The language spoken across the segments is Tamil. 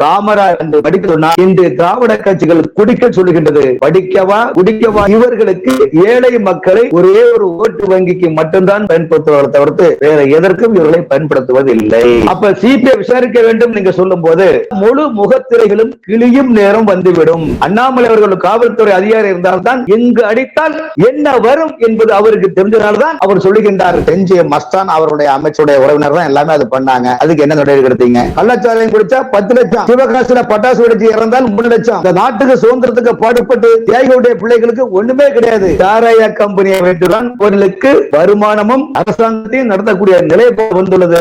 காமராஜ் என்று படிக்க சொன்னால் இன்று திராவிட கட்சிகள் குடிக்க சொல்லுகின்றது. படிக்கவா குடிக்கவா? இவர்களுக்கு ஏழை மக்களை ஒரே ஒரு ஓட்டு வங்கிக்கு மட்டும்தான் பயன்படுத்துவதை தவிர்த்து வேற எதற்கும் இவர்களை பயன்படுத்துவதில்லை. அப்ப சிபிஐ விசாரிக்க வேண்டும் நீங்க சொல்லும் போது முழு முகத்திரைகளும் கிளியும் நேரம் வந்துவிடும். அண்ணாமலை அவர்கள் காவல்துறை அதிகாரி இருந்தால்தான் எங்கு அடித்தால் என்ன வரும் என்பது அவருக்கு தெரிஞ்சனால்தான் அவர் சொல்லுகின்றார். செஞ்சிய மஸ்தான் அவருடைய அமைச்சருடைய உறவினர் தான் எல்லாமே அது பண்ணாங்க. அதுக்கு என்ன நடவடிக்கை எடுத்தீங்க? கள்ளச்சாராயம் குடிச்சா பத்து லட்சம் சிவகாசில பட்டாசு வெடிச்சு இறந்தால் மூணு லட்சம். இந்த நாட்டுக்கு சுதந்திரத்துக்கு பாடுபட்டு தியாகிகளுடைய பிள்ளைகளுக்கு ஒண்ணுமே கிடையாது. சாராய கம்பெனியை வைத்துதான் அவர்களுக்கு வருமானமும் அரசாங்கத்தையும் நடத்தக்கூடிய நிலை வந்துள்ளது.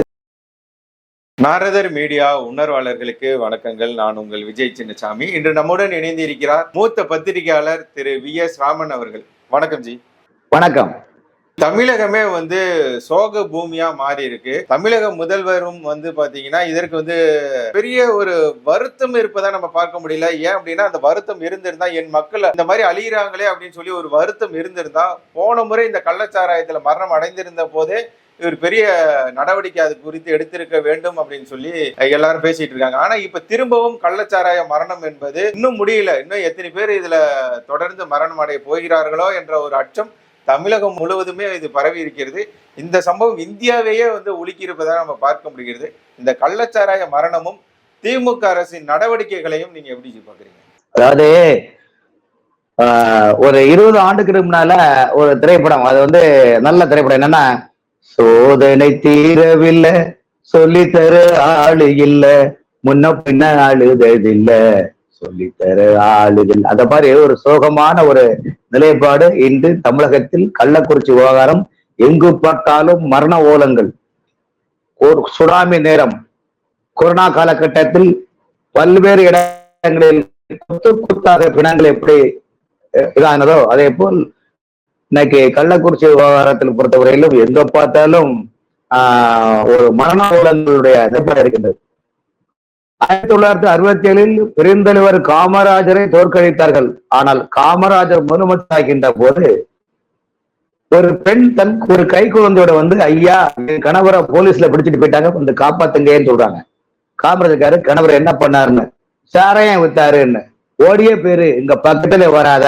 நாரதர் மீடியா உணர்வாளர்களுக்கு வணக்கங்கள். நான் உங்கள் விஜய் சின்னசாமி. இன்று நம்முடன் இணைந்து இருக்கிறார் மூத்த பத்திரிகையாளர் திரு வி எஸ் ராமன் அவர்கள். வணக்கம் ஜி. வணக்கம். தமிழகமே வந்து சோக பூமியா மாறி இருக்கு தமிழக முதல்வரும் வந்து பாத்தீங்கன்னா இதற்கு வந்து பெரிய ஒரு வருத்தம் இருப்பதா நம்ம பார்க்க முடியல. ஏன் அப்படின்னா அந்த வருத்தம் இருந்திருந்தா என் மக்கள் இந்த மாதிரி அழியிறாங்களே அப்படின்னு சொல்லி ஒரு வருத்தம் இருந்திருந்தா போன முறை இந்த கள்ளச்சாராயத்துல மரணம் அடைந்திருந்த போதே இவர் பெரிய நடவடிக்கை அது குறித்து எடுத்திருக்க வேண்டும் அப்படின்னு சொல்லி எல்லாரும் பேசிட்டு இருக்காங்க. ஆனா இப்ப திரும்பவும் கள்ளச்சாராய மரணம் என்பது இன்னும் முடியல. இன்னும் எத்தனை பேர் இதுல தொடர்ந்து மரணம் அடைய போகிறார்களோ என்ற ஒரு அச்சம் தமிழகம் முழுவதுமே இது பரவி இருக்கிறது. இந்த சம்பவம் இந்தியாவையே வந்து ஒழுக்கியிருப்பதாக நம்ம பார்க்க முடிகிறது. இந்த கள்ளச்சாராய மரணமும் திமுக அரசின் நடவடிக்கைகளையும் நீங்க எப்படி பாக்குறீங்க அதாவது ஆஹ், ஒரு இருபது ஆண்டுக்கு முன்னால ஒரு திரைப்படம் அது வந்து நல்ல திரைப்படம். என்னன்னா சோதனை தீரவில்லை சொல்லித்தர ஆளு இல்ல முன்ன பின்ன சொல்லி தர ஆளுகள். அந்த மாதிரி ஒரு சோகமான ஒரு நிலைப்பாடு இன்று தமிழகத்தில் கள்ளக்குறிச்சி விவகாரம் எங்கு பார்த்தாலும் மரண ஓலங்கள். ஒரு சுனாமி நேரம். கொரோனா காலகட்டத்தில் பல்வேறு இடங்களில் குத்து குத்தாக பிணங்கள் எப்படி இதானதோ அதே போல் இன்னைக்கு கள்ளக்குறிச்சி விவகாரத்தில் பொறுத்தவரையிலும் எங்க பார்த்தாலும் ஆஹ், ஒரு மரண ஓலங்களுடைய நிலைப்பாடு இருக்கின்றது. ஆயிரத்தி தொள்ளாயிரத்தி அறுபத்தி ஏழில் பெருந்தலைவர் காமராஜரை தோற்கடித்தார்கள். ஆனால் காமராஜர் முதலமைச்சராகின்ற போது ஒரு பெண் தன் ஒரு கை குழந்தையோட வந்து ஐயா என் கணவரை போலீஸ்ல பிடிச்சிட்டு போயிட்டாங்க வந்து காப்பாத்துங்கன்னு சொல்றாங்க. காமராஜர்காரு கணவர் என்ன பண்ணாருன்னு? சாராயம் வித்தாருன்னு. ஓடிய பேரு இங்க பக்கத்துல வராத.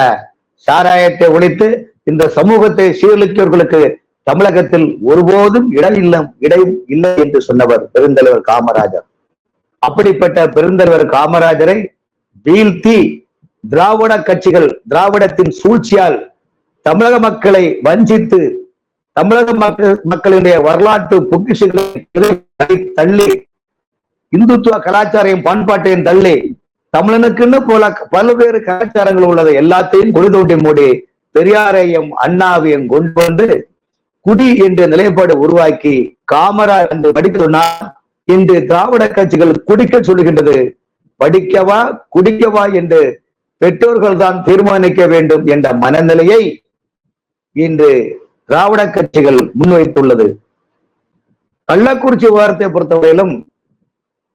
சாராயத்தை ஒழித்து இந்த சமூகத்தை சீரழித்தவர்களுக்கு தமிழகத்தில் ஒருபோதும் இடம் இல்லை இடம் இல்லை என்று சொன்னவர் பெருந்தலைவர் காமராஜர். அப்படிப்பட்ட பெருந்தலைவர் காமராஜரை வீழ்த்தி திராவிட கட்சிகள் திராவிடத்தின் சூழ்ச்சியால் தமிழக மக்களை வஞ்சித்து தமிழக மக்கள் மக்களுடைய வரலாற்று பொக்கிஷங்களை தள்ளி இந்துத்துவ கலாச்சாரையும் பண்பாட்டையும் தள்ளி தமிழனுக்குன்னு போல பல்வேறு கலாச்சாரங்கள் உள்ளது எல்லாத்தையும் கொடி மூடி பெரியாரையும் அண்ணாவையும் கொண்டு வந்து குடி என்ற நிலைப்பாடு உருவாக்கி காமராஜ் என்று படிக்கணும்னா இன்று திராவிட கட்சிகள் குடிக்க சொல்லுகின்றது. படிக்கவா குடிக்கவா என்று பெற்றோர்கள் தான் தீர்மானிக்க வேண்டும் என்ற மனநிலையை இன்று திராவிட கட்சிகள் முன்வைத்துள்ளது. கள்ளக்குறிச்சி விவகாரத்தை பொறுத்தவரையிலும்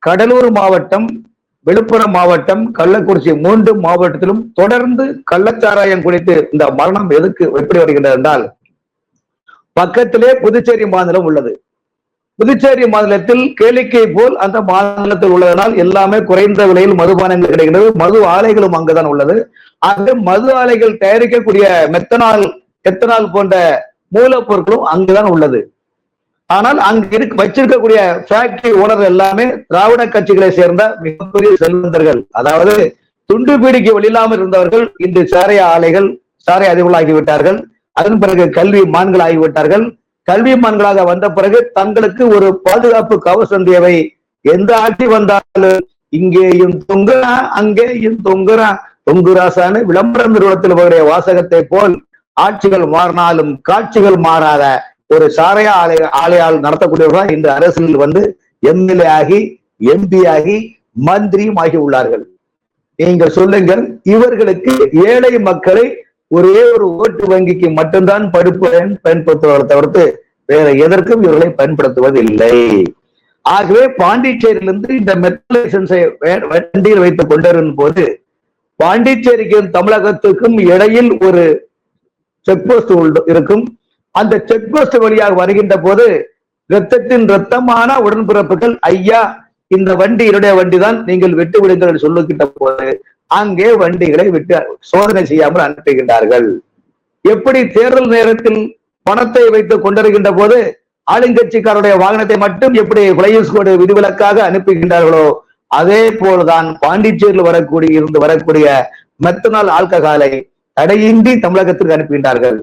கடலூர் மாவட்டம் விழுப்புரம் மாவட்டம் கள்ளக்குறிச்சி மூன்று மாவட்டத்திலும் தொடர்ந்து கள்ளச்சாராயம் குடித்து இந்த மரணம் எதுக்கு எப்படி வருகின்றது என்றால் பக்கத்திலே புதுச்சேரி மாநிலம் உள்ளது. புதுச்சேரி மாநிலத்தில் கேளிக்கை போல் அந்த மாநிலத்தில் உள்ளதனால் எல்லாமே குறைந்த விலையில் மதுபானங்கள் கிடைக்கிறது மது ஆலைகளும் அங்குதான் உள்ளது. ஆக மது ஆலைகள் தயாரிக்கக்கூடிய மெத்தனால் எத்தனால் போன்ற மூலப்பொருட்களும் அங்குதான் உள்ளது. ஆனால் அங்கு இருக்கு வச்சிருக்கக்கூடிய ஃபேக்டரி ஓனர் எல்லாமே திராவிட கட்சிகளை சேர்ந்த மிகப்பெரிய செல்வந்தர்கள். அதாவது துண்டு பீடிக்கு வெளியில்லாமல் இருந்தவர்கள் இன்று சாரைய ஆலைகள் சாரை அதிபர்களாகிவிட்டார்கள். அதன் பிறகு கல்வி மான்கள் ஆகிவிட்டார்கள் கல்விமான்களாக வந்த பிறகு தங்களுக்கு ஒரு பாதுகாப்பு கவசம் தேவை. எந்த ஆட்சி வந்தாலும் இங்கேயும் தொங்குறான் அங்கேயும் தொங்குறான். தொங்குராசான்னு விளம்பர நிறுவனத்தில் வருகிற வாசகத்தை போல் ஆட்சிகள் மாறினாலும் காட்சிகள் மாறாத ஒரு சாரைய ஆலை ஆலையால் நடத்தக்கூடியவர்கள் இந்த அரசியலில் வந்து எம்எல்ஏ ஆகி எம்பி ஆகி மந்திரியும் ஆகி உள்ளார்கள். நீங்கள் சொல்லுங்கள் இவர்களுக்கு ஏழை மக்களை ஒரே ஒரு ஓட்டு வங்கிக்கு மட்டும்தான் படுப்பு பயன்படுத்துவதை தவிர்த்து வேற எதற்கும் இவர்களை பயன்படுத்துவதில்லை. ஆகவே பாண்டிச்சேரியிலிருந்து இந்த மெட்ரோ லைசன்ஸை வண்டியில் வைத்துக் கொண்டிருக்கும் போது பாண்டிச்சேரிக்கும் தமிழகத்துக்கும் இடையில் ஒரு செக் போஸ்ட் இருக்கும். அந்த செக் போஸ்ட் வழியாக வருகின்ற போது ரத்தத்தின் ரத்தமான உடன்பிறப்புகள் ஐயா இந்த வண்டி என்னுடைய வண்டி தான் நீங்கள் வெட்டு விடுங்கள் என்று சொல்லுகின்ற போது அங்கே வண்டிகளை விட்டு சோதனை செய்யாமல் அனுப்புகின்றார்கள். எப்படி தேர்தல் நேரத்தில் பணத்தை வைத்து கொண்டிருக்கின்ற போது ஆளுங்கட்சிக்காருடைய வாகனத்தை மட்டும் எப்படி பிளைஸ் கோடு விதிவிலக்காக அனுப்புகின்றார்களோ அதே போல்தான் பாண்டிச்சேரியில் வரக்கூடிய இருந்து வரக்கூடிய மெத்தனால் ஆல்கஹாலை தடையின்றி தமிழகத்திற்கு அனுப்புகின்றார்கள்.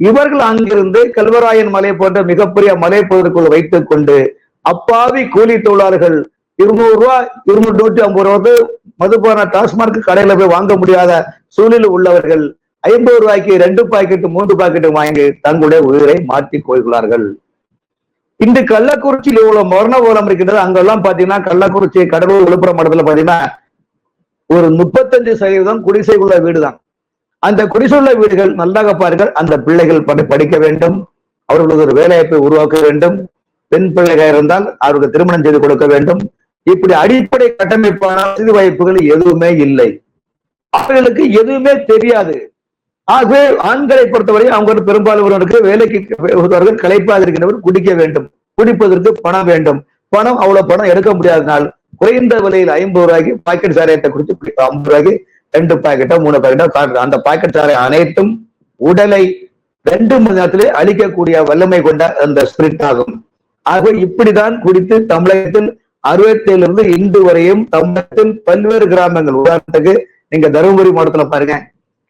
இவர்கள் அங்கிருந்து கல்வராயன் மலை போன்ற மிகப்பெரிய பொருட்கள் வைத்துக் கொண்டு அப்பாவி கூலி தொழிலாளர்கள் இருநூறு ரூபாய் இருநூறு ஐம்பது ஐம்பது ரூபாய் மதுபான டாஸ்மார்க் கடையில போய் வாங்க முடியாத சூழ்நிலை உள்ளவர்கள் ஐம்பது ரூபாய்க்கு ரெண்டு பாக்கெட் மூன்று பாக்கெட்டு வாங்கி தங்களுடைய உயிரை மாற்றிக் கொள்கிறார்கள். இன்று கள்ளக்குறிச்சியில் இவ்வளவு மரண ஓலம் இருக்கின்றது. அங்கெல்லாம் பாத்தீங்கன்னா கள்ளக்குறிச்சி கடலூர் விழுப்புரம் மடத்துல பாத்தீங்கன்னா ஒரு முப்பத்தஞ்சு சதவீதம் குடிசை உள்ள வீடுதான். அந்த குடிசை உள்ள வீடுகள் நல்லாக பாருங்கள் அந்த பிள்ளைகள் படி- படிக்க வேண்டும். அவர்களுக்கு ஒரு வேலைவாய்ப்பை உருவாக்க வேண்டும். பெண் பிள்ளைகள் இருந்தால் அவருக்கு திருமணம் செய்து கொடுக்க வேண்டும். இப்படி அடிப்படை கட்டமைப்பான வசதி வாய்ப்புகள் எதுவுமே இல்லை. அவர்களுக்கு எதுவுமே தெரியாது. ஆகவே ஆண்களை பொறுத்தவரை அவங்க பெரும்பாலானவர்களுக்கு வேலைக்கு வருவர்கள் களைப்பாக இருக்கின்றவர் குடிக்க வேண்டும். குடிப்பதற்கு பணம் வேண்டும். பணம் அவ்வளவு பணம் எடுக்க முடியாதனால் குறைந்த விலையில் ஐம்பது ரூபாய்க்கு பாக்கெட் சாராயத்தை குடிச்சு ஐம்பது ரூபாய்க்கு ரெண்டு பாக்கெட்டோ மூணு பாக்கெட்டோ காட்டுறது. அந்த பாக்கெட் சாராயம் அனைத்தும் உடலை ரெண்டு மணி நேரத்திலே அழிக்கக்கூடிய வல்லமை கொண்ட அந்த ஸ்பிரிட் ஆகும். ஆகவே இப்படிதான் குடித்து தமிழகத்தில் அறுபத்தேழுல இருந்து இன்று வரையும் தமிழகத்தில் பல்வேறு கிராமங்கள் உதாரணத்துக்கு நீங்க தருமபுரி மாவட்டத்துல பாருங்க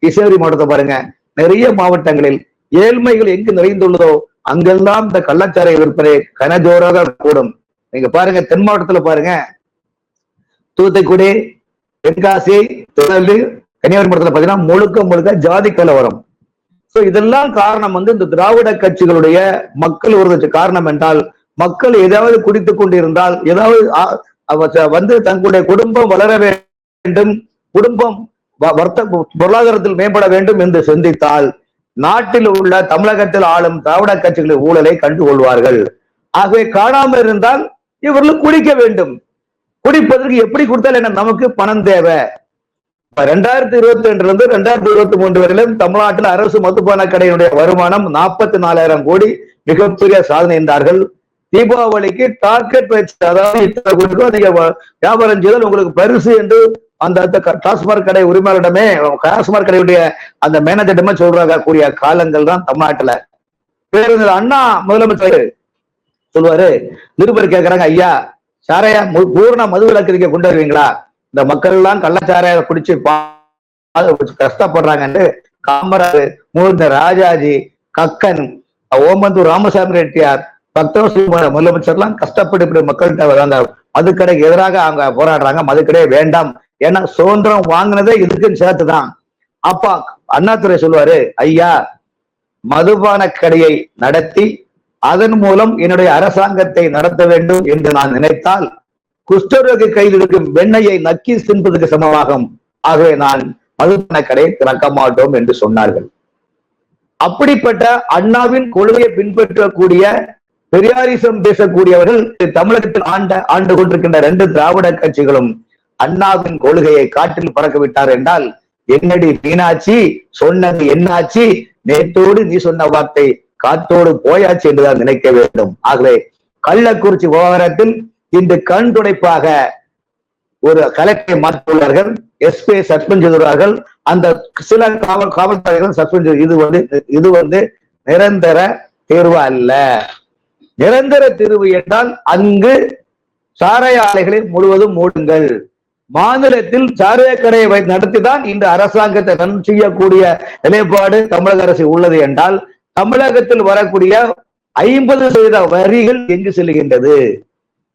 கிருஷ்ணகிரி மாவட்டத்தை பாருங்க நிறைய மாவட்டங்களில் ஏழ்மைகள் எங்கு நிறைந்துள்ளதோ அங்கெல்லாம் இந்த கள்ளச்சாரை விற்பனை கனஜோராக கூடும். நீங்க பாருங்க தென் மாவட்டத்துல பாருங்க. தூத்துக்குடி தென்காசி திருநெல்வேலி கன்னியாகுமரி மாவட்டத்துல பாத்தீங்கன்னா முழுக்க முழுக்க ஜாதி கலவரம் சோ இதெல்லாம் காரணம் வந்து இந்த திராவிட கட்சிகளுடைய மக்கள் ஒரு காரணம் என்றால் மக்கள் ஏதாவது குடித்துக் கொண்டிருந்தால் ஏதாவது வந்து தங்களுடைய குடும்பம் வளர வேண்டும் குடும்பம் வ- வர்த்த பொருளாதாரத்தில் மேம்பட வேண்டும் என்று சிந்தித்தால் நாட்டில் உள்ள தமிழகத்தில் ஆளும் திராவிட கட்சிகளின் ஊழலை கண்டு கொள்வார்கள் ஆகவே காணாமல் இருந்தால் இவர்கள் குடிக்க வேண்டும். குடிப்பதற்கு எப்படி கொடுத்தால் என்ன? நமக்கு பணம் தேவை. ரெண்டாயிரத்தி இருபத்தி ரெண்டுல இருந்து ரெண்டாயிரத்தி இருபத்தி மூன்று வரையிலும் தமிழ்நாட்டில் அரசு மதுபான கடையினுடைய வருமானம் நாற்பத்தி நாலாயிரம் கோடி மிகப்பெரிய சாதனை என்றார்கள் தீபாவளிக்கு டார்கெட் வச்சு அதாவது இத்தனை கோடி ரூபாய் நீங்க வியாபாரம் செய்தால் உங்களுக்கு பரிசு என்று அந்த அந்த க- டாஸ்மாக் கடை உரிமையாளரிடமே டாஸ்மாக் கடையுடைய அந்த மேனேஜரிடமே சொல்றாங்க. கூடிய காலங்கள் தான் தமிழ்நாட்டுல. பேருந்து அண்ணா முதலமைச்சர் சொல்லுவாரு நிருபர் கேட்கிறாங்க ஐயா சாரையா மு- பூர்ண மது விலக்கு நீங்க கொண்டு வருவீங்களா? இந்த மக்கள் எல்லாம் கள்ளச்சாரைய குடிச்சு கஷ்டப்படுறாங்கன்னு காமராஜர் மூர்த்த ராஜாஜி கக்கன் ஓமந்தூர் ராமசாமி ரெட்டியார் பக்தவசி முதலமைச்சர்லாம் கஷ்டப்பட்டு இப்படி மக்கள்கிட்ட வராங்க. மதுக்கடைக்கு எதிராக அவங்க போராடுறாங்க. மதுக்கடையே வேண்டாம். ஏன்னா சுதந்திரம் வாங்கினதே இதுக்குன்னு சேர்த்துதான் அப்பா அண்ணாதுரை சொல்லுவாரு ஐயா மதுபான கடையை நடத்தி அதன் மூலம் என்னுடைய அரசாங்கத்தை நடத்த வேண்டும் என்று நான் நினைத்தால் குஷ்டரோக கையில் இருக்கும் வெண்ணையை நக்கி சின்பதற்கு சமமாகும். ஆகவே நான் மதுபான கடையை திறக்க மாட்டோம் என்று சொன்னார்கள். அப்படிப்பட்ட அண்ணாவின் கொள்கையை பின்பற்றக்கூடிய பெரியாரிசம் பேசக்கூடியவர்கள் தமிழகத்தில் ஆண்ட ஆண்டு கொண்டிருக்கின்ற ரெண்டு திராவிட கட்சிகளும் அண்ணாவின் கொள்கையை காட்டில் பறக்க விட்டார் என்றால் என்னடி மீனாட்சி சொன்னது என்னாச்சு? நேற்றோடு நீ சொன்ன வார்த்தை காத்தோடு போயாச்சு என்றுதான் நினைக்க வேண்டும். ஆகவே கள்ளக்குறிச்சி விவகாரத்தில் இன்று கண் துடைப்பாக ஒரு கலெக்டரை மாற்றியுள்ளார்கள். எஸ்பி சஸ்பெண்ட் செய்துள்ளார்கள். அந்த சில காவல் காவல்துறைகள் சஸ்பெண்ட் இது வந்து இது வந்து நிரந்தர தீர்வு அல்ல. நிரந்தர தீர்வு என்றால் அங்கு சாராய ஆலைகளை முழுவதும் மூடுங்கள். மாநிலத்தில் சாராய கடையை வை- நடத்திதான் இந்த அரசாங்கத்தை ரன் செய்யக்கூடிய நிலைப்பாடு தமிழக அரசு உள்ளது என்றால் தமிழகத்தில் வரக்கூடிய ஐம்பது சதவீத வரிகள் எங்கு செல்கின்றது?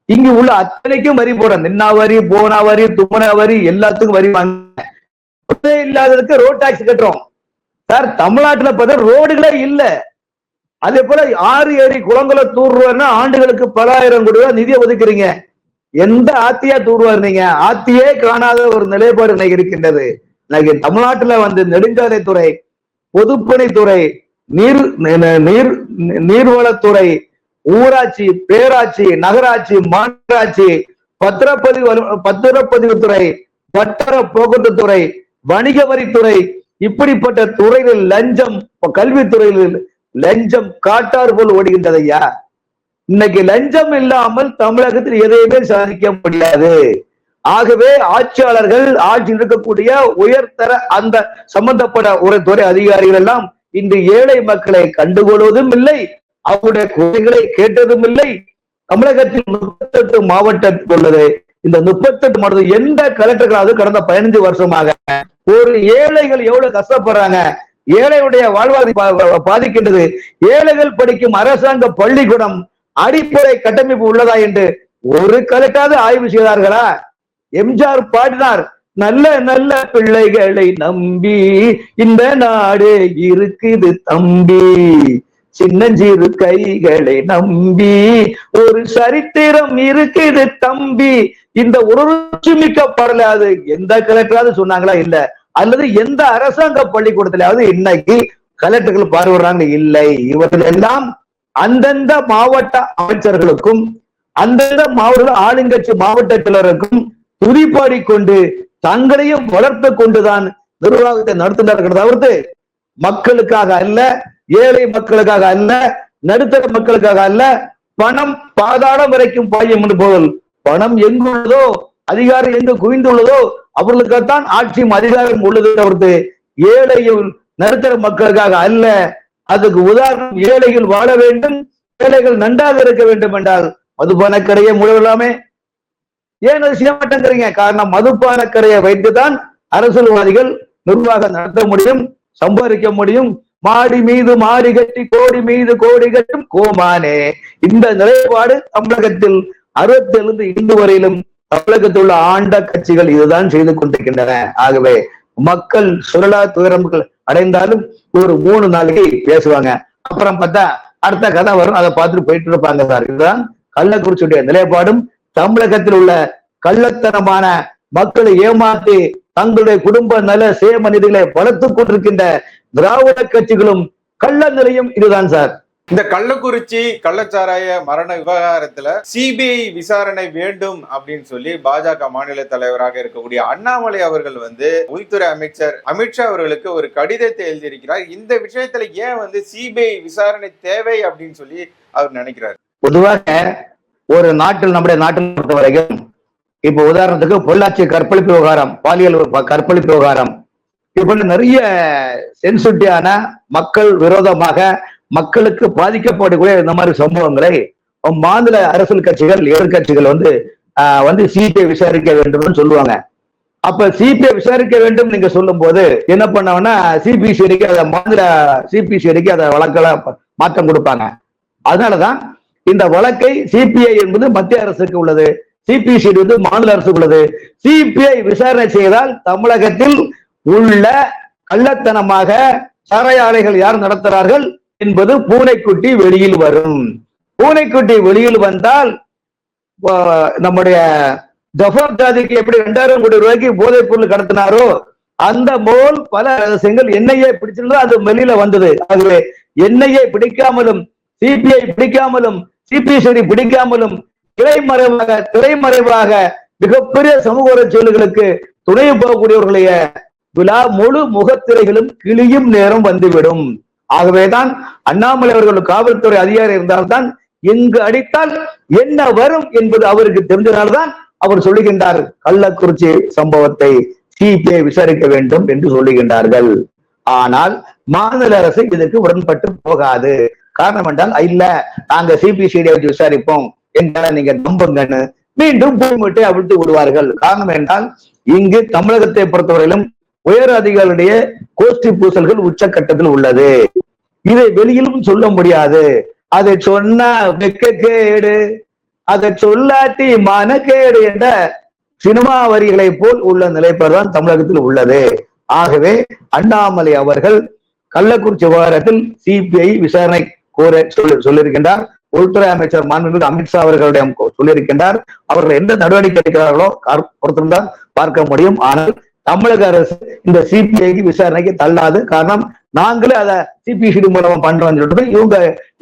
இங்கு உள்ள அத்தனைக்கும் வரி போடுறோம். நின்னா வரி போனா வரி தும்மன வரி எல்லாத்துக்கும் வரி வாங்க. இல்லாததுக்கு ரோட் டாக்ஸ் கட்டுறோம். சார் தமிழ்நாட்டுல பார்த்தா ரோடுகளே இல்லை. அதே போல ஆறு ஏரி குளங்களை தூர்வாருன்னா ஆண்டுகளுக்கு பலாயிரம் கோடி ரூபாய் நிதியை ஒதுக்குறீங்க. எந்த ஆத்தியா தூர்வார் நீங்க? ஆத்தியே காணாத ஒரு நிலைப்பாடு இன்னைக்கு இருக்கின்றது. இன்னைக்கு தமிழ்நாட்டுல வந்து நெடுஞ்சாலைத்துறை பொதுப்பணித்துறை நீர் நீர் நீர்வளத்துறை ஊராட்சி பேராட்சி நகராட்சி மாநகராட்சி பத்திரப்பதிவு பத்திரப்பதிவுத்துறை வட்டார போக்குவரத்து துறை வணிக வரித்துறை இப்படிப்பட்ட துறைகளில் லஞ்சம் கல்வித்துறையில் லஞ்சம் காட்டார் போல் ஓடுகின்றது ஐயா. இன்னைக்கு லஞ்சம் இல்லாமல் தமிழகத்தில் எதையுமே சாதிக்க முடியாது. ஆகவே ஆட்சியாளர்கள் ஆட்சி இருக்கக்கூடிய உயர்தர அந்த சம்பந்தப்பட்ட ஒரு துறை அதிகாரிகள் எல்லாம் இன்று ஏழை மக்களை கண்டுகொள்வதும் இல்லை அவருடைய குறைகளை கேட்டதும் இல்லை. தமிழகத்தில் முப்பத்தெட்டு மாவட்டம் உள்ளது இந்த முப்பத்தெட்டு மாவட்டம் எந்த கலெக்டர்களாவது கடந்த பதினஞ்சு வருஷமாக ஒரு ஏழைகள் எவ்வளவு கஷ்டப்படுறாங்க ஏழையுடைய வாழ்வாதாரம் பா- பாதிக்கின்றது. ஏழைகள் படிக்கும் அரசாங்க பள்ளிக்கூடம் அடிப்படை கட்டமைப்பு உள்ளதா என்று ஒரு கலெக்டாவது ஆய்வு செய்தார்களா? எம்ஜிஆர் பாடினார் நல்ல நல்ல பிள்ளைகளை நம்பி இந்த நாடு இருக்குது தம்பி. சின்னஞ்சிறு கைகளை நம்பி. ஒரு சரித்திரம் இருக்குது தம்பி. இந்த உணர்ச்சி மிக்க பாடல அது எந்த கலெக்டராவது சொன்னாங்களா? இல்ல அல்லது எந்த அரசாங்க பள்ளிக்கூடத்திலாவது இன்னைக்கு கலெக்டர்கள் பார்வையிடுறாங்க? இல்லை. இவர்கள் எல்லாம் அந்தந்த மாவட்ட அமைச்சர்களுக்கும் அந்தந்த மாவட்ட ஆளுங்கட்சி மாவட்ட செயலருக்கும் துதிப்பாடி கொண்டு தங்களையும் வளர்த்து கொண்டுதான் நிர்வாகத்தை நடத்தினார்கள் தவிர்த்து மக்களுக்காக அல்ல ஏழை மக்களுக்காக அல்ல நடுத்தர மக்களுக்காக அல்ல பணம் பாதாளம் வரைக்கும் பாயும் என்று போதல் பணம் எங்குள்ளதோ அதிகாரம் எங்கு குவிந்துள்ளதோ அவர்களுக்குத்தான் ஆட்சியும் அதிகாரம் உள்ளது தவிர்த்து ஏழையும் நடுத்தர மக்களுக்காக அல்ல. அதுக்கு உதாரணம் ஏழைகள் வாழ வேண்டும் ஏழைகள் நன்றாக இருக்க வேண்டும் என்றால் மதுபான கடையை முழுவலாமே ஏன் அது செய்யமாட்டேங்கிறீங்க காரணம் மதுபான கடையை வைத்துதான் அரசியல்வாதிகள் நிர்வாகம் நடத்த முடியும் சம்பாதிக்க முடியும். மாடி மீது மாடி கட்டி கோடி மீது கோடி கட்டும் கோமானே. இந்த நிலைப்பாடு தமிழகத்தில் அறுபத்திலிருந்து இன்று வரையிலும் தமிழகத்தில் உள்ள ஆண்ட கட்சிகள் இதுதான் செய்து கொண்டிருக்கின்றன. ஆகவே மக்கள் சுரலா துயரங்கள் அடைந்தாலும் ஒரு மூணு நாளைக்கு பேசுவாங்க. அப்புறம் பார்த்தா அடுத்த கதை வரும். அதை பார்த்துட்டு போயிட்டு இருப்பாங்க சார். இதுதான் கள்ளக்குறிச்சியுடைய நிலைப்பாடும். தமிழகத்தில் உள்ள கள்ளத்தனமான மக்களை ஏமாற்றி தங்களுடைய குடும்ப நல சேம நிதிகளை வளர்த்துக் கொண்டிருக்கின்ற திராவிட கட்சிகளும் கள்ள நிலையும் இதுதான் சார். இந்த கள்ளக்குறிச்சி கள்ளச்சாராய மரண விவகாரத்துல சிபிஐ விசாரணை வேண்டும் அப்படின்னு சொல்லி பாஜக மாநில தலைவராக இருக்கக்கூடிய அண்ணாமலை அவர்கள் வந்து உள்துறை அமைச்சர் அமித்ஷா அவர்களுக்கு ஒரு கடிதத்தை எழுதியிருக்கிறார். இந்த விஷயத்துல ஏன் வந்து சிபிஐ விசாரணை தேவை அப்படின்னு சொல்லி அவர் நினைக்கிறார்? பொதுவாக ஒரு நாட்டில் நம்முடைய நாட்டில் பொறுத்த வரைக்கும் இப்ப உதாரணத்துக்கு பொள்ளாச்சி கற்பழிப்பு விவகாரம் பாலியல் கற்பழிப்பு விவகாரம் இப்படி நிறைய சென்சிட்டிவான மக்கள் விரோதமாக மக்களுக்கு பாதிக்கப்படக்கூடிய இந்த மாதிரி சம்பவங்களை மாநில அரசியல் கட்சிகள் எதிர்கட்சிகள் வந்து வந்து சிபிஐ விசாரிக்க வேண்டும்னு சொல்லுவாங்க. அப்ப சிபிஐ விசாரிக்க வேண்டும் நீங்க சொல்லும் போது என்ன பண்ணவனா சிபிசிஐடிக்கு அதை மாநில சிபிசிஐடிக்கு அதை வழக்கில் மாற்றம் கொடுப்பாங்க. அதனாலதான் இந்த வழக்கை சிபிஐ என்பது மத்திய அரசுக்கு உள்ளது. சிபிசிஐடி வந்து மாநில அரசுக்கு உள்ளது. சிபிஐ விசாரணை செய்தால் தமிழகத்தில் உள்ள கள்ளத்தனமாக சாராய ஆலைகள் யார் நடத்துகிறார்கள்? என்பது பூனைக்குட்டி வெளியில் வரும். பூனைக்குட்டி வெளியில் வந்தால் நம்முடைய ஜஃபர் ஜாதிக்கு எப்படி ரெண்டாயிரம் கோடி ரூபாய்க்கு போதைப் பொருள் கடத்தினாரோ அந்த போல் பல ரகசியங்கள் என்னையே பிடிச்சிருந்தோ அது வெளியில வந்தது. ஆகவே என்னையே பிடிக்காமலும் சிபிஐ பிடிக்காமலும் சிபிசிஐடி பிடிக்காமலும் திரைமறைவாக திரைமறைவாக மிகப்பெரிய சமூக செயல்களுக்கு துணை போகக்கூடியவர்களுடைய விழா முழு முகத்திரைகளும் கிளியும் நேரம் வந்துவிடும். ஆகவேதான் அண்ணாமலை அவர்கள் காவல்துறை அதிகாரி இருந்தால்தான் எங்கு அடித்தால் என்ன வரும் என்பது அவருக்கு தெரிஞ்சனால்தான் அவர் சொல்லுகின்றார். கள்ளக்குறிச்சி சம்பவத்தை சிபிஐ விசாரிக்க வேண்டும் என்று சொல்லுகின்றார்கள். ஆனால் மாநில அரசு இதற்கு உடன்பட்டு போகாது. காரணம் என்றால் இல்ல நாங்க சிபிசிடி வச்சு விசாரிப்போம். என்றால் நீங்க நம்புங்கன்னு. மீண்டும் பூமிட்டை அவிழ்த்து விடுவார்கள். காரணம் என்றால் இங்கு தமிழகத்தை பொறுத்தவரையிலும் உயர் கோஷ்டி பூசல்கள் உச்சக்கட்டத்தில் உள்ளது. இதை வெளியிலும் சொல்ல முடியாது. அதை சொன்னா வெக்கக்கேடு அதை சொல்லாட்டி மனக்கேடு என்ற சினிமா வரிகளை போல் உள்ள நிலைப்பாடுதான் தமிழகத்தில் உள்ளது. ஆகவே அண்ணாமலை அவர்கள் கள்ளக்குறிச்சி விவகாரத்தில் சிபிஐ விசாரணை கோர சொல்லி சொல்லியிருக்கின்றார். உள்துறை அமைச்சர் மாண்புமிகு அமித்ஷா அவர்களிடம் சொல்லியிருக்கின்றார். அவர்கள் எந்த நடவடிக்கை எடுக்கிறார்களோ பொறுத்திருந்தால் பார்க்க முடியும். ஆனால் தமிழக அரசு இந்த சிபிஐக்கு விசாரணைக்கு தள்ளாது. காரணம் நாங்களே அதை சிபிசிடி மூலமா பண்றோம்னு சொல்லிட்டு இவங்க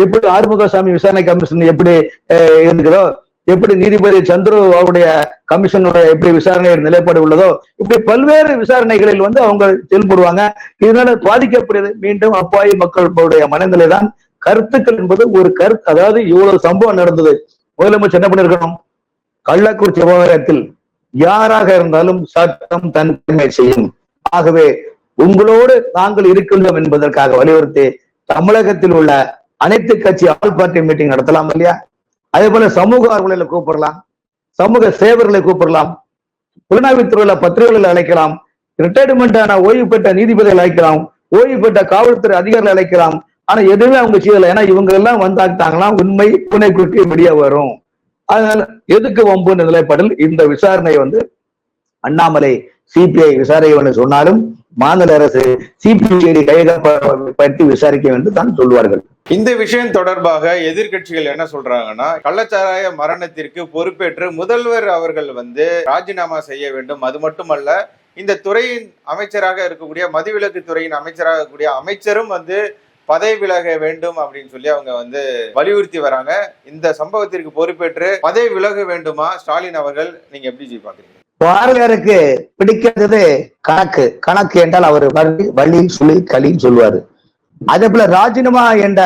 எப்படி ஆறுமுகசாமி விசாரணை கமிஷன் எப்படி அஹ், இருக்குதோ எப்படி நீதிபதி சந்துரு அவருடைய கமிஷனுடைய எப்படி விசாரணை நிலைப்பாடு உள்ளதோ இப்படி பல்வேறு விசாரணைகளில் வந்து அவங்க செயல்படுவாங்க. இதனால பாதிக்கப்படுது மீண்டும் அப்பாவி மக்களுடைய மனநிலை தான் கருத்துக்கள் என்பது ஒரு கருத்து. அதாவது இவ்வளவு சம்பவம் நடந்தது. முதலமைச்சர் என்ன பண்ணிருக்கணும் கள்ளக்குறிச்சி விவகாரத்தில் யாராக இருந்தாலும் சட்டம் தன் கடமை செய்யும். ஆகவே உங்களோடு நாங்கள் இருக்கின்றோம் என்பதற்காக வலியுறுத்தி தமிழகத்தில் உள்ள அனைத்து கட்சி ஆல் பார்ட்டி மீட்டிங் நடத்தலாம் இல்லையா? அதே போல சமூக ஆர்வலர்களை கூப்பிடலாம். சமூக சேவர்களை கூப்பிடலாம். புலனாய்வுத்துறையில பத்திரிகைகளை அழைக்கலாம். ரிட்டையர்மெண்ட் ஆன ஓய்வு பெற்ற நீதிபதிகள் அழைக்கலாம். ஓய்வு பெற்ற காவல்துறை அதிகாரிகள் அழைக்கலாம். ஆனா எதுவுமே அவங்க செய்யல. ஏன்னா இவங்க எல்லாம் வந்தாட்டாங்கன்னா உண்மை புனை குறுக்கி வெளியே வரும். அதனால எதுக்கு வம்புன்ற நிலைப்பாடில் இந்த விசாரணை வந்து அண்ணாமலை சிபிஐ விசாரணை சொன்னாலும் மாநில அரசு சிபிஐடி கையகப்படுத்தி விசாரிக்க வேண்டும் தான் சொல்வார்கள். இந்த விஷயம் தொடர்பாக எதிர்க்கட்சிகள் என்ன சொல்றாங்கன்னா கள்ளச்சாராய மரணத்திற்கு பொறுப்பேற்று முதல்வர் அவர்கள் வந்து ராஜினாமா செய்ய வேண்டும். அது மட்டுமல்ல இந்த துறையின் அமைச்சராக இருக்கக்கூடிய மதுவிலக்கு துறையின் அமைச்சராக இருக்கக்கூடிய அமைச்சரும் வந்து பதவி விலக வேண்டும் அப்படின்னு சொல்லி அவங்க வந்து வலியுறுத்தி வராங்க. இந்த சம்பவத்திற்கு பொறுப்பேற்று பதவி விலக வேண்டுமா? ஸ்டாலின் அவர்கள் நீங்க எப்படி ஜி பாக்குறீங்க? பாரதியாருக்கு பிடிக்கிறது கணக்கு. கணக்கு என்றால் அவர் வள்ளி வள்ளி சுழி களின்னு சொல்லுவாரு அதே போல ராஜினாமா என்ற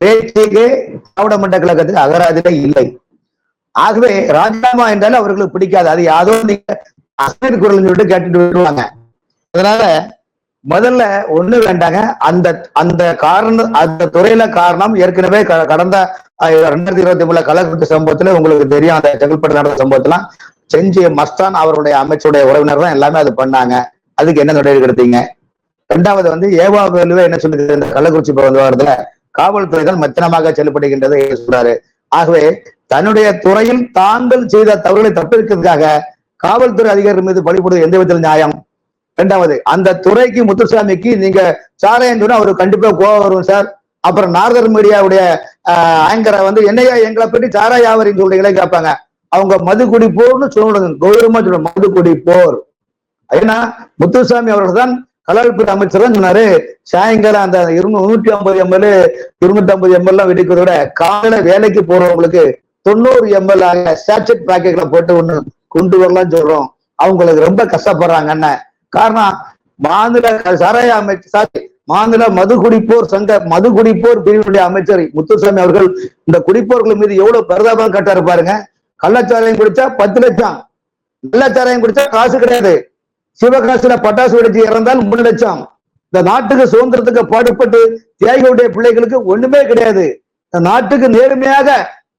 பேச்சுக்கு திராவிட மன்ற கழகத்துக்கு அகராதில இல்லை. ஆகவே ராஜினாமா என்றால் அவர்களுக்கு பிடிக்காது. அது யாதோ நீங்க அசைர் குரல் சொல்லிட்டு கேட்டுட்டு வருவாங்க. அதனால முதல்ல ஒண்ணு வேண்டாங்க. அந்த அந்த காரணம் அந்த துறையில காரணம் ஏற்கனவே க- கடந்த ரெண்டாயிரத்தி இருபத்தி மூணுல கள்ளக்குறிச்சி சம்பவத்துல உங்களுக்கு தெரியும். அந்த செங்கல்பட்டு நடந்த சம்பவத்தெல்லாம் செஞ்சி மஸ்தான் அவருடைய அமைச்சருடைய உறவினர் தான் எல்லாமே அது பண்ணாங்க. அதுக்கு என்ன நடவடிக்கை எடுத்தீங்க? ரெண்டாவது வந்து ஏவா வேலுவே என்ன சொல்லுது இந்த கள்ளக்குறிச்சி விவகாரத்துல காவல்துறை தான் மெத்தனமாக செயல்படுகின்றது சொல்றாரு. ஆகவே தன்னுடைய துறையில் தாங்கள் செய்த தவறுகளை தப்பிருக்கிறதுக்காக காவல்துறை அதிகாரி மீது பழிபடுவது எந்த விதத்தில் நியாயம்? ரெண்டாவது அந்த துறைக்கு முத்துசாமிக்கு நீங்க சாரையன் சொன்னா அவருக்கு கண்டிப்பா கோவம் வரும் சார். அப்புறம் நார்தர் மீடியாவுடைய ஆங்கரை வந்து என்னையா எங்களை பற்றி சாராய வியாபாரின்னு சொல்றீங்களே கேட்பாங்க. அவங்க மது குடிப்போர்னு சொல்லணும். கௌரவமா சொல்லணும். மது போர். ஏன்னா முத்துசாமி அவர்கள் தான் கலால்புரி அமைச்சர் தான் சொன்னாரு. சாயங்காலம் அந்த இருநூத்தி நூற்றி ஐம்பது எம்எல் இருநூத்தி ஐம்பது எம்எல் வெடிக்கிறத விட காலையில வேலைக்கு போறவங்களுக்கு தொண்ணூறு எம்எல் ஆக ஸ்டாச்சட் பேக்கெட்ல போட்டு ஒண்ணு கொண்டு வரலாம்னு சொல்றோம். அவங்களுக்கு ரொம்ப கஷ்டப்படுறாங்கன்னு காரணம் மாநில சாராய அமைச்சர் சாரி மாநில மது குடிப்போர் சங்க மது குடிப்போர் பிரிவுடைய அமைச்சர் முத்துசாமி அவர்கள் இந்த குடிப்போர்கள் மீது எவ்வளவு பரிதாபம் கட்டாரு பாருங்க கள்ளச்சாராயம் குடிச்சா பத்து லட்சம். நல்லச்சாராயம் குடிச்சா காசு கிடையாது. சிவகாசுல பட்டாசு வெடிச்சு இறந்தால் மூணு லட்சம். இந்த நாட்டுக்கு சுதந்திரத்துக்கு பாடுபட்டு தியாகியுடைய பிள்ளைகளுக்கு ஒண்ணுமே கிடையாது. இந்த நாட்டுக்கு நேர்மையாக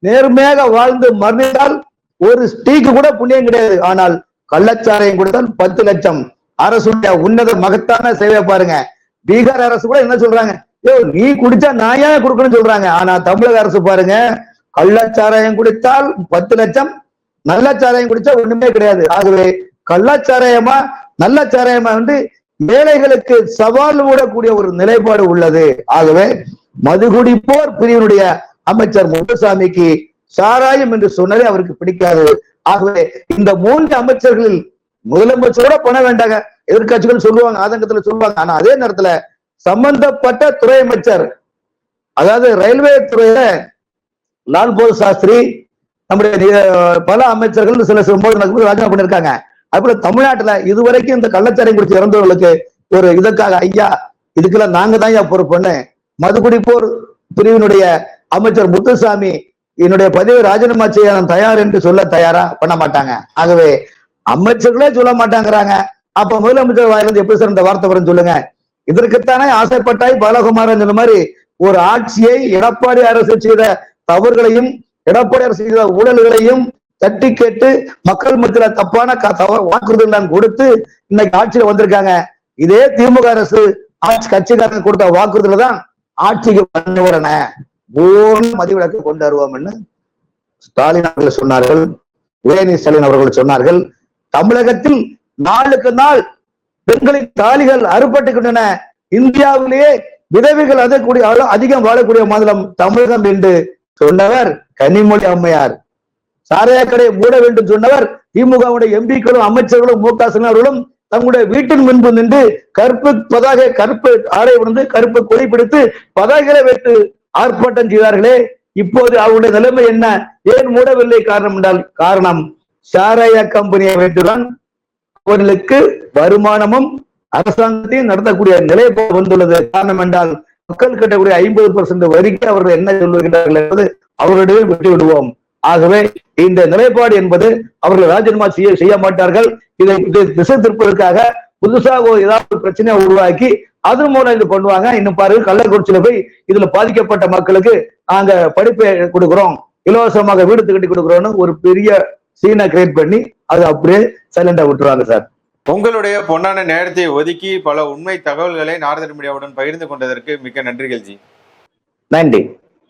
நேர்மையாக வாழ்ந்து மறந்தால் ஒரு ஸ்டீக்கு கூட புண்ணியம் கிடையாது. ஆனால் கள்ளச்சாராயம் கொடுத்தால் பத்து லட்சம். அரசுடைய உன்னத மகத்தான சேவை பாருங்க. பீகார் அரசு கூட என்ன சொல்றாங்க? ஏ நீ குடிச்சா நான் ஏன் கொடுக்கணும்னு சொல்றாங்க. ஆனா தமிழக அரசு பாருங்க கள்ளச்சாராயம் குடித்தால் பத்து லட்சம் நல்ல சாராயம் குடிச்சா ஒண்ணுமே கிடையாது. ஆகவே கள்ளச்சாராயமா நல்ல சாராயமா வந்து ஏழைகளுக்கு சவால் விடக்கூடிய ஒரு நிலைப்பாடு உள்ளது. ஆகவே மதுகுடிப்போர் பிரிவினுடைய அமைச்சர் முத்துசாமிக்கு சாராயம் என்று சொன்னதே அவருக்கு பிடிக்காது. ஆகவே இந்த மூன்று அமைச்சர்களில் முதலமைச்சரோட பண்ண வேண்டாங்க. எதிர்கட்சிகள் சொல்லுவாங்க ஆதங்கத்துல சொல்லுவாங்க. ஆனா அதே நேரத்துல சம்பந்தப்பட்ட துறை அமைச்சர் அதாவது ரயில்வே துறையில லால் பகதூர் சாஸ்திரி நம்முடைய பல அமைச்சர்கள் சில சம்பவம் நடக்கும்போது ராஜினாமா பண்ணிருக்காங்க அதுபோல தமிழ்நாட்டுல இதுவரைக்கும் இந்த கள்ளச்சாராயம் குறித்து இறந்தவர்களுக்கு ஒரு இதற்காக ஐயா இதுக்கெல்லாம் நாங்க தான் ஐயா பொறுப்புன்னு மதுகுடிப்போர் பிரிவினுடைய அமைச்சர் முத்துசாமி என்னுடைய பதவி ராஜினாமா செய்ய தயார் என்று சொல்ல தயாரா? பண்ண மாட்டாங்க. ஆகவே அமைச்சர்களே சொல்ல மாட்டாங்கிறாங்க. அப்ப முதலமைச்சர் வாயிலிருந்து எப்படி சார் இந்த வார்த்தை வரும் சொல்லுங்க? இதற்குத்தானே ஆசைப்பட்டாய் பாலகுமாரன் சொன்ன மாதிரி ஒரு ஆட்சியை எடப்பாடி அரசு செய்த தவறுகளையும் எடப்பாடி அரசு செய்த ஊழல்களையும் தட்டி கேட்டு மக்கள் மத்தியில தப்பான க- தவறு வாக்குறுதிகள் கொடுத்து இன்னைக்கு ஆட்சியில வந்திருக்காங்க. இதே திமுக அரசு ஆட்சி கட்சிக்காரங்க கொடுத்த வாக்குறுதியில தான் ஆட்சிக்கு வந்தவரன பூர்ண மதிவிலக்கு கொண்டு வருவோம்னு ஸ்டாலின் அவர்கள் சொன்னார்கள் உதயநிதி ஸ்டாலின் அவர்கள் சொன்னார்கள். தமிழகத்தில் நாளுக்கு நாள் பெண்களின் தாலிகள் அறுபட்டுக்கின்றன இந்தியாவிலேயே விதவைகள் அதற்கூடிய அதிகம் வாழக்கூடிய மாநிலம் தமிழகம் என்று சொன்னவர் கனிமொழி அம்மையார். சாரையா கடையை மூட வேண்டும் சொன்னவர் திமுகவுடைய எம்பிக்களும் அமைச்சர்களும் மு க ஸ்டாலின் அவர்களும் தங்களுடைய வீட்டின் முன்பு நின்று கருப்பு பதாகை கருப்பு ஆடை உணர்ந்து கருப்பு கொடி பிடித்து பதாகைகளை வைத்து ஆர்ப்பாட்டம் செய்தார்களே. இப்போது அவருடைய நிலைமை என்ன? ஏன் மூடவில்லை காரணம் என்றால் காரணம் சாராய கம்பெனியை வைத்துதான் அவர்களுக்கு வருமானமும் அரசாங்கத்தையும் நடத்தக்கூடிய நிலை வந்துள்ளது. காரணம் என்றால் மக்கள் கட்டக்கூடிய ஐம்பது பர்சன்ட் வரிக்கு அவர்கள் என்ன சொல்லுகிறார்கள் என்பது அவர்களிடமே விட்டு விடுவோம். ஆகவே இந்த நிலைப்பாடு என்பது அவர்கள் ராஜினாமா செய்ய செய்ய மாட்டார்கள். இதை திசை திருப்பதற்காக புதுசாக ஏதாவது ஒரு பிரச்சனையை உருவாக்கி அது மூலம் இது பண்ணுவாங்க. இன்னும் பாருங்க கள்ளக்குறிச்சியில போய் இதுல பாதிக்கப்பட்ட மக்களுக்கு நாங்க படிப்பை கொடுக்குறோம். இலவசமாக வீடு கட்டி கொடுக்குறோம்னு ஒரு பெரிய சீனை கிரியேட் பண்ணி அது அப்படியே சைலண்டா விட்டுருவாங்க சார். உங்களுடைய பொன்னான நேரத்தை ஒதுக்கி பல உண்மை தகவல்களை நாரதர் மீடியாவுடன் பகிர்ந்து கொண்டதற்கு மிக்க நன்றிகள் ஜி. நன்றி.